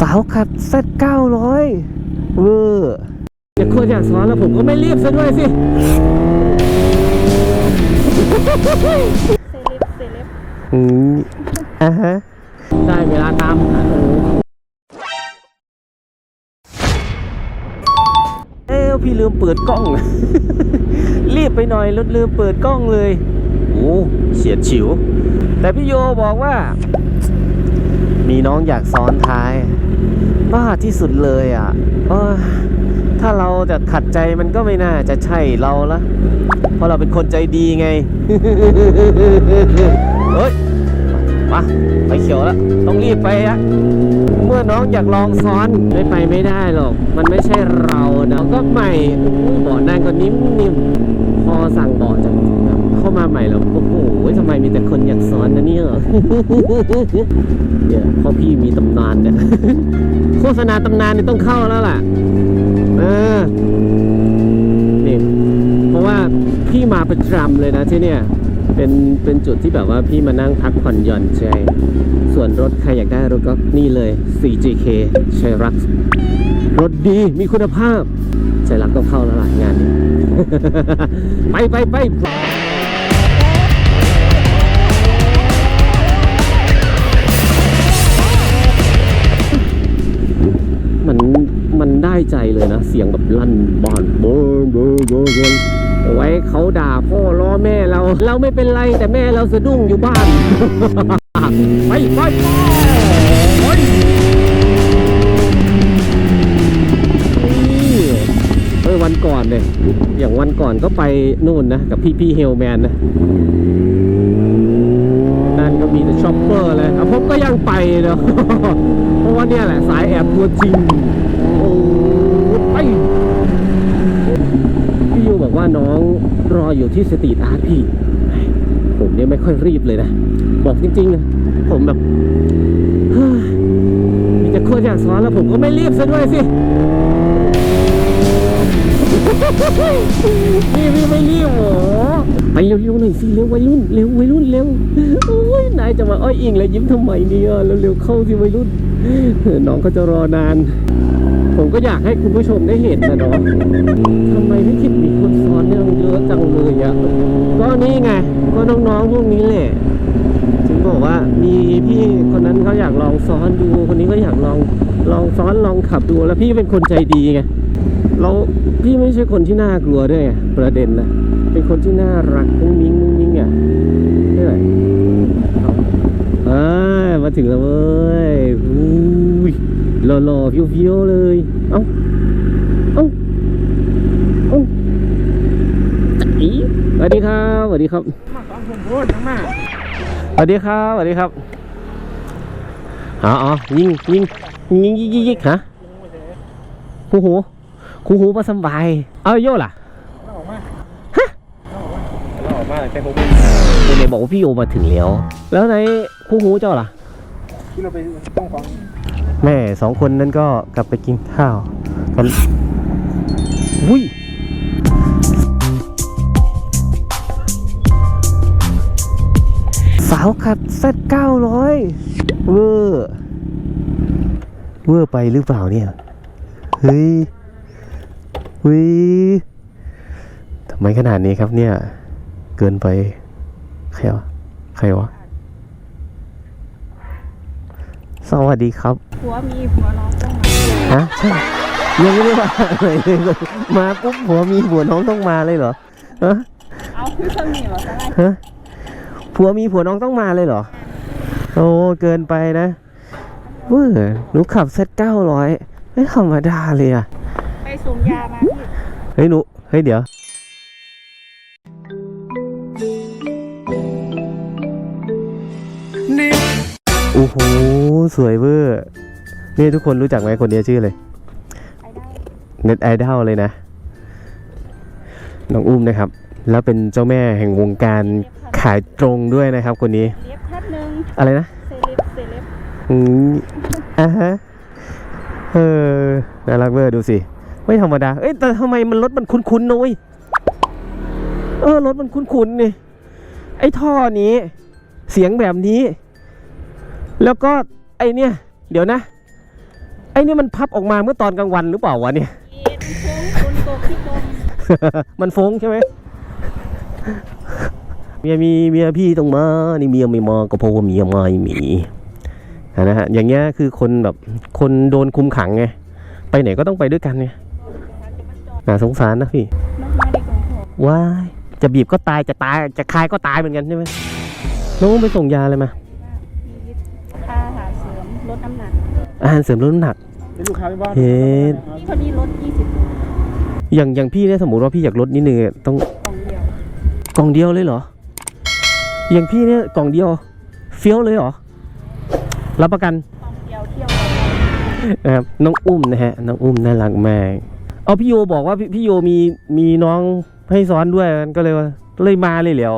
สาวขับเซตเก้าร้อยเวอร์อย่าควรอยากสอนแล้วผมก็ไม่รีบซะด้วยสิเซเลบเซเลบอืมอะฮะ ได้เวลาตามหาหนูเอ้วพี่ลืมเปิดกล้อง รีบไปหน่อยลืมลืมเปิดกล้องเลย โอ้เฉียดฉิว แต่พี่โยบอกว่า มีน้องอยากซ้อนท้าย บ้าที่สุดเลยอะเออถ้าเราจะขัดใจมันก็ไม่น่าจะใช่เราละเพราะเราเป็นคนใจดีไง เฮ้ย มาไปเขียวแล้วต้องรีบไปอะเมื่อน้องอยากลองซ้อนไม่ไปไม่ได้หรอก มันไม่ใช่เรานะก็ใหม่เบาะนั่งก็นิ่มๆพอสั่งเบาะจาก เข้ามาใหม่แล้วโอ้โหทำไมมีแต่คนอยากซ้อนนะเนี่ยเนี่ยพราะพี่มีตำนานเนี่ยโฆษณาตำนานนี่ต้องเข้าแล้วล่ะเออนี่เพราะว่าพี่มาประจำเลยนะที่เนี่ยเป็นเป็นจุดที่แบบว่าพี่มานั่งพักผ่อนหย่อนใจ ส่วนรถใครอยากได้รถก็นี่เลย 4GK ชัยรัก รถดีมีคุณภาพชัยรักต้องเข้าแล้วล่ะงานนี้ ไปไปไป เลยนะ เสียงแบบลั่นบ้านโบนโบนโบนโบนเอาไว้เขาด่าพ่อล้อแม่เรา เราไม่เป็นไรแต่แม่เราสะดุ้งอยู่บ้าน ไปไปไปนี่เออวันก่อนเนี่ยอย่างวันก่อนก็ไปนู่นนะ กับพี่พี่เฮลแมนนะนั่นก็มีแต่ช็อปเปอร์เลยอะผมก็ยังไปเนาะเพราะว่าเนี่ยแหละสายแอบตัวจริง โอ้ไปพี่ยูบอกว่าน้องร ออยู่ที่สตรีทอาร์ตพี่ ผมเนี่ยไม่ค่อยรีบเลยนะ บอกจริงๆนะผมแบบเฮ้ยมีแต่คนอยากสอนแล้วผมก็ไม่รีบซะด้วยสินี่พี่ไม่รีบโห ไปเร็วๆหน่อยสิเร็ววัยรุ่นเร็ววัยรุ่นเร็วโอ้ยนายจะมาอ้อยอิงแล้วยิ้มทำไมเนี่ยเร็วๆเข้าสิวัยรุ่นน้องก็จะรอนาน ผมก็อยากให้คุณผู้ชมได้เห็นนะเนาะทำไมพี่คิดมีคนซ้อนเนี่ยเยอะจังเลยอะก็นี่ไงก็น้องๆพวกนี้แหละถึงบอกว่ามีพี่คนนั้นเขาอยากลองซ้อนดู คนนี้ก็อยากลองลองซ้อนลองขับดูแล้วพี่เป็นคนใจดีไง เราพี่ไม่ใช่คนที่น่ากลัวด้วยไงประเด็นนะเป็นคนที่น่ารักมุ้งมิ้งมุ้งมิ้งอะนี่แหละเอ้ยมาถึงแล้วเว้ยอุ้ยหล่อๆเฟี้ยวๆเลย เอ้าเอ้าเอ้าอีสวัสดีครับสวัสดีครับสวัสดีครับสวัสดีครับอ๋อยิงยิงยิงยิงยิงยิงฮะคู่หู คู่หูมาสำบาย เอาโย่ล่ะฮะเราออกมาแต่ผมเดี๋ยวบอกว่าพี่โยมาถึงแล้ว แล้วไหนคู่หูเจ้าล่ะที่เราไปต้องฟังแม่สองคนนั้นก็กลับไปกินข้าวตอนอุ้ยสาวขับเซตเก้าร้อยเวอร์ เวอร์ไปหรือเปล่าเนี่ย เฮ้ย เฮ้ยทำไมขนาดนี้ครับเนี่ย เกินไปใครวะใครวะสวัสดีครับผัวมีผัวน้องต้องมาฮะใช่ยังไม่ได้ว่าอะไรเลยมาปุ๊บผัวมีผัวน้องต้องมาเลยเหรอฮะเอาคือสมีเหรอจะไงฮะผัวมีผัวน้องต้องมาเลยเหรอ โอ้เกินไปนะเว้อหนูขับเซตเก้าร้อยไม่ธรรมดาเลยอะไปสูมยามาพี่ เฮ้ยหนูเฮ้ยเดี๋ยวนี่โอ้โห สวยเวอร์นี่ทุกคนรู้จักไหมคนนี้ชื่อเลยไปได้เน็ตไอดอลเลยนะ น้องอุ้มนะครับ แล้วเป็นเจ้าแม่แห่งวงการขายตรงด้วยนะครับ คนนี้เล็บแป๊บนึงอะไรนะเซเลบเซเลบอืมอะฮะ เออ น่ารักเวอร์ดูสิ ไม่ธรรมดา เอ้ยแต่ทำไมมันรถมันคุ้นๆนุ้ยเออรถมันคุ้นๆนี่ไอ้ท่อนี้ เสียงแบบนี้ แล้วก็ไอเนี่ย เดี๋ยวนะ ไอ้นี่มันพับออกมาเมื่อตอนกลางวันหรือเปล่าวะเนี่ย มันฟงใช่ไหมเมียมีเมียพี่ต้องมา นี่เมียไม่มาก็เพราะว่าเมียไม่มีนะฮะอย่างเงี้ยคือคนแบบคนโดนคุมขังไงไปไหนก็ต้องไปด้วยกันไง น่าสงสารนะพี่น้องมาดีกว่าผมว้ายจะบีบก็ตายจะตายจะคายก็ตายเหมือนกันใช่ไหมน้องไปส่งยาเลยมามีอาหารเสริมลดน้ำหนักอาหารเสริมลดน้ำหนักเป็นลูกค้าที่บ้านเห็นนี่พอดีลด20โลอย่างอย่างพี่เนี่ยสมมติว่าพี่อยากลดนิดนึงอะต้องกล่องเดียวกล่องเดียวเลยเหรอ อย่างพี่เนี่ยกล่องเดียว เฟี้ยวเลยเหรอ รับประกัน กล่องเดียวเที่ยวนะครับ น้องอุ้มนะฮะ น้องอุ้มน่ารักมาก เอาพี่โยบอกว่าพี่พี่โยมีมีน้องให้ซ้อนด้วยก็เลยว่าเลยมาเลยเหลียว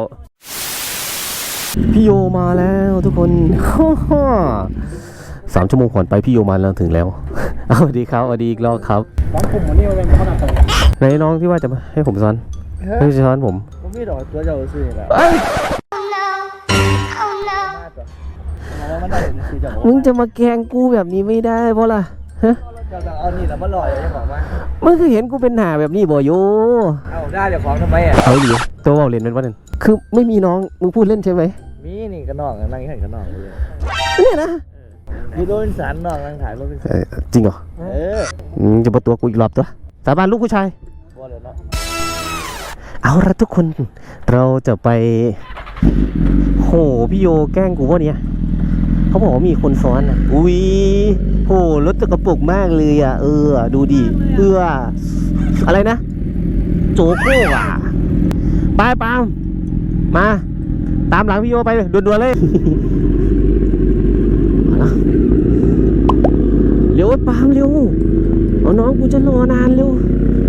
พี่โยมาแล้วทุกคนสามชั่วโมงก่อนไปพี่โยมาแล้วถึงแล้วเอาสวัสดีครับสวัสดีอีกรอบครับน้องผมวันนี้เป็นขนาดไหนไหนน้องที่ว่าจะมาให้ผมซ้อนให้ซ้อนผมผมไม่ดอกตัวเจ้าซื้อแล้วเอ้ยมองว่ามันได้คือจะบอกมึงจะมาแกล้งกูแบบนี้ไม่ได้เพราะล่ะฮะ เจ้าจะเอานี่แล้วมาลอยจะบอกว่ามึงคือเห็นกูเป็นหนาแบบนี้บ่โยเอาได้เดี๋ยวของทำไมอะเอาดิตัวเบาเล่นเป็นว่านั่นคือไม่มีน้องมึงพูดเล่นใช่ไหมมีนี่กระนองนั่งเห็นกระนองเลยเนี่ยนะอยู่โดนสารนองนั่งถ่ายรถเป็นเอ่อจริงเหรอเอออืมจะมาตัวกูอีกรอบตัวสาบานลูกผู้ชายว่าเลยเนาะเอาละทุกคนเราจะไปโหพี่โยแกล้งกูวะเนี่ยเขาบอกว่ามีคนซ้อนอะอุ้ย โหรถจะกระปุกมากเลยอะ เออ ดูดิ เอื้อ อะไรนะ โจโก้อะไปปามมา ตามหลังพี่โยไปด่วนๆเลยเร็วไอ้ปามเร็วเอาน้องกูจะรอนานเร็ว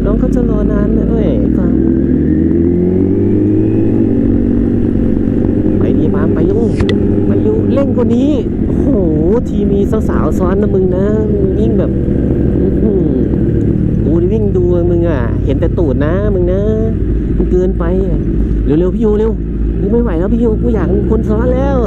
น้องเขาจะรอนานเอ้ยฟังไปดีปามไปยุ่ง กว่านี้โอ้โหทีมีสาวๆซ้อนนะมึงนะมึงวิ่งแบบกูนี่วิ่งดูมึงอะ เห็นแต่ตูดนะมึงนะมึงเกินไปเร็วๆพี่ยูเร็วนี่ไม่ไหวแล้วพี่ยูกูอยากคนซ้อนแล้ว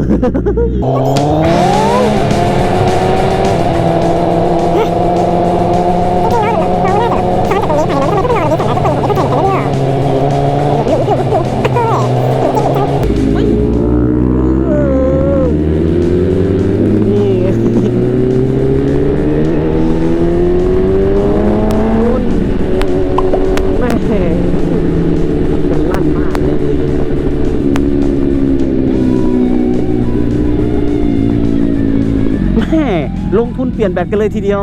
เปลี่ยนแบตกันเลยทีเดียว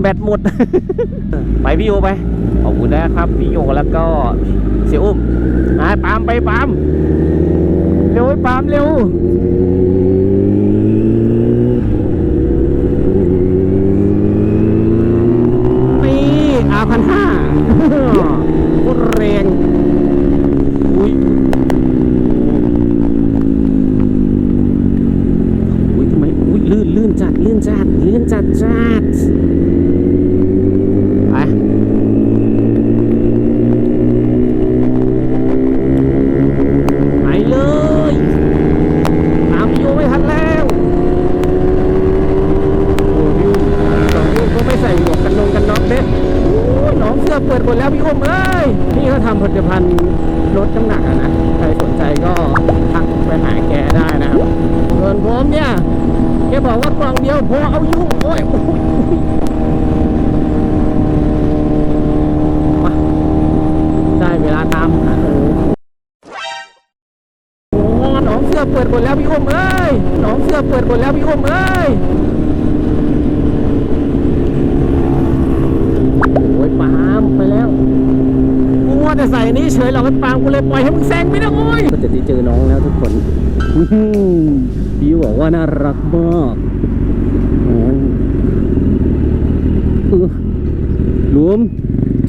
แบตหมด ไปพี่โยไป ขอบคุณนะครับ พี่โยแล้วก็เสียอุ้มไปปามไปปามเร็วไอ้ปามเร็วนี่อาพันห้าโคตรแรง อุ้ยอุ้ยทำไม อุ้ยลื่นลื่นจัดลื่นจัดลื่นจัดจัด ไปไปเลยตามพี่โยไม่ทันแล้วโอ้ยสองลูกก็ไม่ใส่หมวกกันนงกันน็อกเด้โอ้ยน้องเสื้อเปิดหมดแล้วพี่อมเอ้ยนี่เขาทำผลิตภัณฑ์ลดน้ำหนักอะนะ ใครสนใจก็ทักไปหาแกได้นะครับส่วนผมเนี่ย กบอกว่ากล่องเดียวพอเอาอยู่โอ้ยโอ้ยได้เวลาตามโอ้โอ้น้องเสื้อเปิดหมดแล้วพี่อมเอ้ยน้องเสื้อเปิดหมดแล้วพี่อมเอ้ยโอ้ยปามไปแล้วกูว่าแต่ใส่นี่เฉยหรอกไอ้ปามกูเลยปล่อยให้มึงแซงไม่ได้โอ้ยก็จะได้เจอน้องแล้วทุกคน อื้อหือพี่บอกว่าน่ารักมากรวม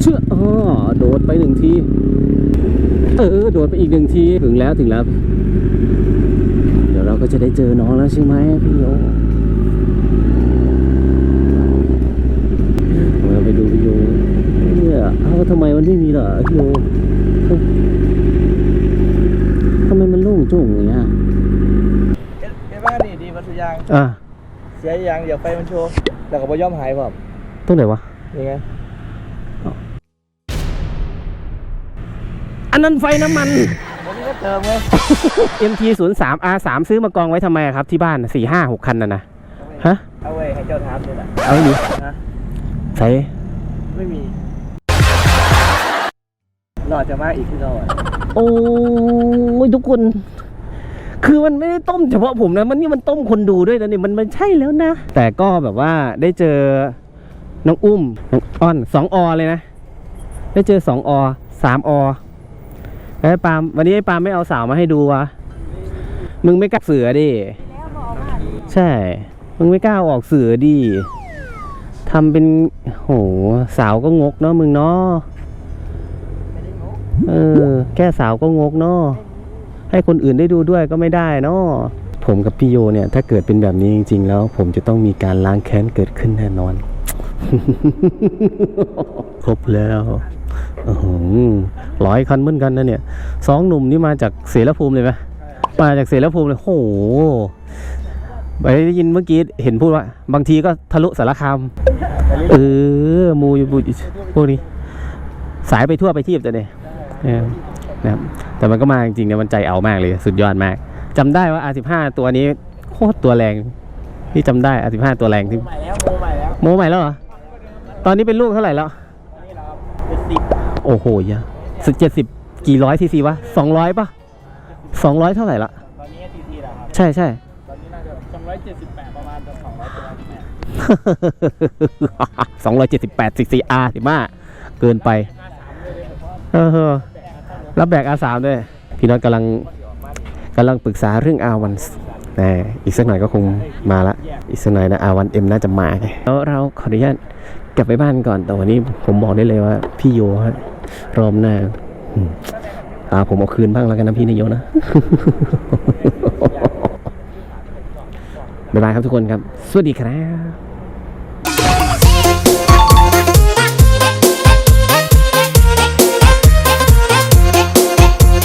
เชื่ออ๋อโดดไปหนึ่งที เออ โดดไปอีกหนึ่งที ถึงแล้วถึงแล้ว เดี๋ยวเราก็จะได้เจอน้องแล้วใช่ไหมพี่โยเราไปดูวิดีโอเนี่ยเอ้าทำไมมันไม่มีล่ะวิดีโยทำไมมันโล่งโจ้งอย่างเงี้ย เห็นว่านี่ดีมันทุก อย่างอะเสียอย่างเดี๋ยวไฟมันโชว์แล้วก็บ่ยอมหายผมตรงไหนวะนี่ไงอันนั้นไฟน้ำมันวันนี้ก็เติมไง MT 0 3 R 3ซื้อมากองไว้ทำไมอะครับที่บ้านสี่ห้าหกคันน่ะนะฮะเอาไว้ให้เจ้าทามนี่แหละเอาไม่มีนะใส่ไม่มีรอดจะมาอีกที่เราอะโอ้ยทุกคน คือมันไม่ได้ต้มเฉพาะผมนะ มันนี่มันต้มคนดูด้วยนะนี่มันมันใช่แล้วนะ แต่ก็แบบว่าได้เจอน้องอุ้มน้องอ้อนสองอเลยนะ ได้เจอสองอสามอไอ้ปาล์มวันนี้ไอ้ปามไม่เอาสาวมาให้ดูวะมึงไม่กล้าเสือดิใช่ มึงไม่กล้าอาออกเสือดิทำเป็นโหสาวก็งกเนาะมึงเนาะเออ แค่สาวก็งกเนาะ ให้คนอื่นได้ดูด้วยก็ไม่ได้เนาะผมกับพี่โยเนี่ยถ้าเกิดเป็นแบบนี้จริง ๆ แล้ว ผมจะต้องมีการล้างแค้นเกิดขึ้นแน่นอน ครบแล้วอื้อหือร้อยคันเหมือนกันนะเนี่ยสองหนุ่มนี่มาจากเสรภูมิเลยไหมมาจากเสรภูมิเลยโหไปได้ยินเมื่อกี้เห็นพูดว่า บางทีก็ทะลุสารคามเออมูยูบุพวกนี้ สายไปทั่วไปทีบจะเนี่ยนะครับ แต่มันก็มาจริงๆเนี่ยมันใจเอามากเลย สุดยอดมากจำได้ว่า R15 ตัวนี้โคตรตัวแรงที่จำได้ R15 ตัวแรงที่ใหม่แล้วโมใหม่แล้วโมใหม่แล้วเหรอตอนนี้เป็นลูกเท่าไหร่แล้วนี่เราเป็นสิบโอ้โหยะสิบเจ็ดสิบกี่ร้อยซีซีวะสองร้อยปะสองร้อยเท่าไหร่ละตอนนี้ทีทีแล้วครับใช่ใช่ตอนนี้น่าจะสองร้อยเจ็ดสิบแปดประมาณสองร้อยตัวแม่สองร้อยเจ็ดสิบแปดซีซีอาร์สิมาเกินไปเออ รับแบกอาสามด้วย พี่น็อตกำลังกำลังปรึกษาเรื่องอาวันนะอีกสักหน่อยก็คงมาละ อีกสักหน่อยนะอาวันเอ็มน่าจะมาไงแล้วเราขออนุญาตกลับไปบ้านก่อน แต่วันนี้ผมบอกได้เลยว่า พี่โยฮะรอบหน้าอาผมเอาคืนบ้างแล้วกันนะพี่นายโยนะบ๊ายบายครับทุกคนครับ สวัสดีครับ